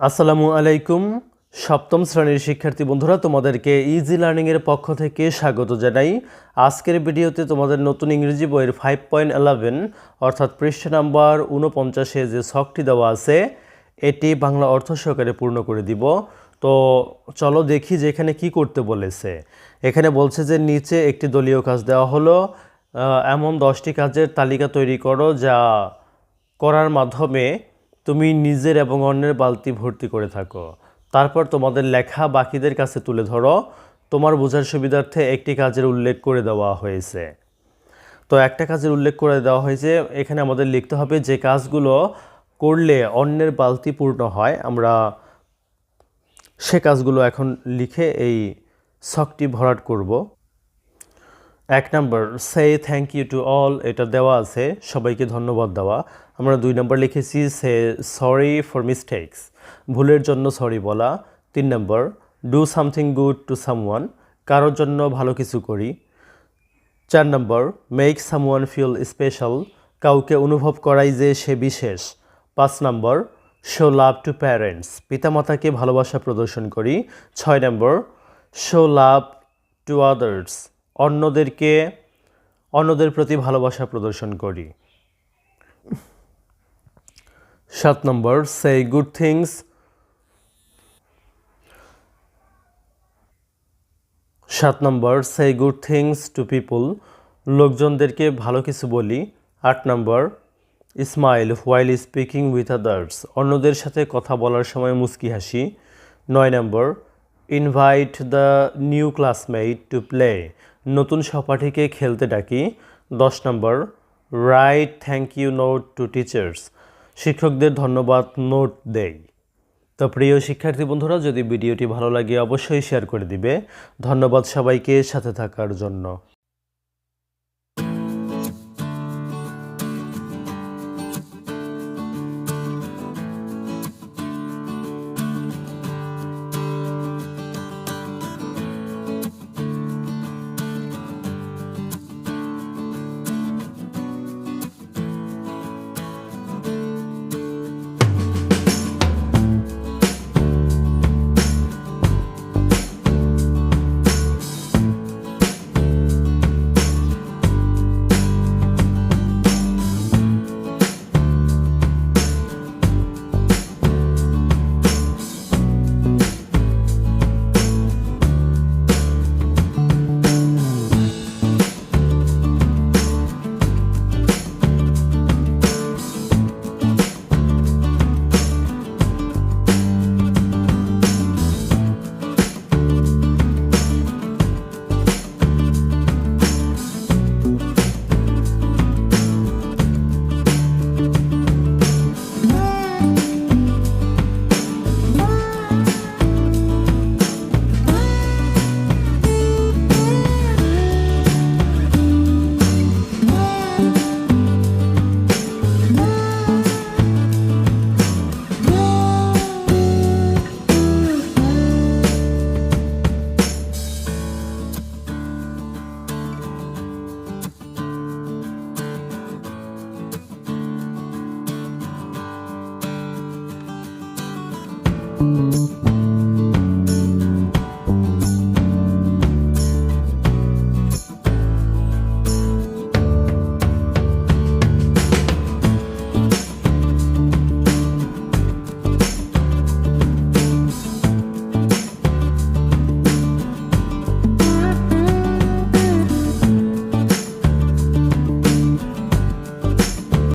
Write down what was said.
আসসালামু আলাইকুম, সপ্তম শ্রেণির শিক্ষার্থী বন্ধুরা, তোমাদেরকে ইজি লার্নিংয়ের পক্ষ থেকে স্বাগত জানাই। আজকের ভিডিওতে তোমাদের নতুন ইংরেজি বইয়ের ফাইভ পয়েন্ট এলেভেন অর্থাৎ পৃষ্ঠা নাম্বার উনপঞ্চাশে যে ছকটি দেওয়া আছে, এটি বাংলা অর্থ সহকারে পূর্ণ করে দিব। তো চলো দেখি যে এখানে কি করতে বলেছে। এখানে বলছে যে নিচে একটি দলীয় কাজ দেওয়া হলো এমন দশটি কাজের তালিকা তৈরি করো যা করার মাধ্যমে তুমি নিজের এবং অন্যের বালতি ভর্তি করে থাকো। তারপর তোমাদের লেখা বাকিদের কাছে তুলে ধরো। তোমার বোঝার সুবিধার্থে একটি কাজের উল্লেখ করে দেওয়া হয়েছে। তো একটা কাজের উল্লেখ করে দেওয়া হয়েছে, এখানে আমাদের লিখতে হবে যে কাজগুলো করলে অন্যের বালতি পূর্ণ হয়। আমরা সে কাজগুলো এখন লিখে এই ছকটি ভরাট করব। এক নম্বর say thank you to all এটা দেওয়া আছে, সবাইকে ধন্যবাদ দেওয়া। আমরা দুই নম্বর লিখেছি, সে সরি ফর মিস্টেক্স ভুলের জন্য সরি বলা। তিন নম্বর do something good to someone কারোর জন্য ভালো কিছু করি। চার নম্বর মেক সামওয়ান ফিল স্পেশাল কাউকে অনুভব করাই যে সে বিশেষ। পাঁচ নম্বর শো লাভ টু প্যারেন্টস পিতামাতাকে ভালোবাসা প্রদর্শন করি। ছয় নম্বর শো লাভ টু আদার্স অন্যদেরকে, অন্যদের প্রতি ভালোবাসা প্রদর্শন করি। সাত নম্বর সে গুড থিংস সাত নম্বর say good things to people লোকজনদেরকে ভালো কিছু বলি। আট নম্বর smile while speaking with others অন্যদের সাথে কথা বলার সময় মুস্কি হাসি। নয় নম্বর invite the new classmate to play নতুন সহপাঠীকে খেলতে ডাকি। দশ নম্বর write thank you note to teachers শিক্ষকদের ধন্যবাদ নোট দেই। তো প্রিয় শিক্ষার্থী বন্ধুরা, যদি ভিডিওটি ভালো লাগে, অবশ্যই শেয়ার করে দিবে। ধন্যবাদ সবাইকে সাথে থাকার জন্য।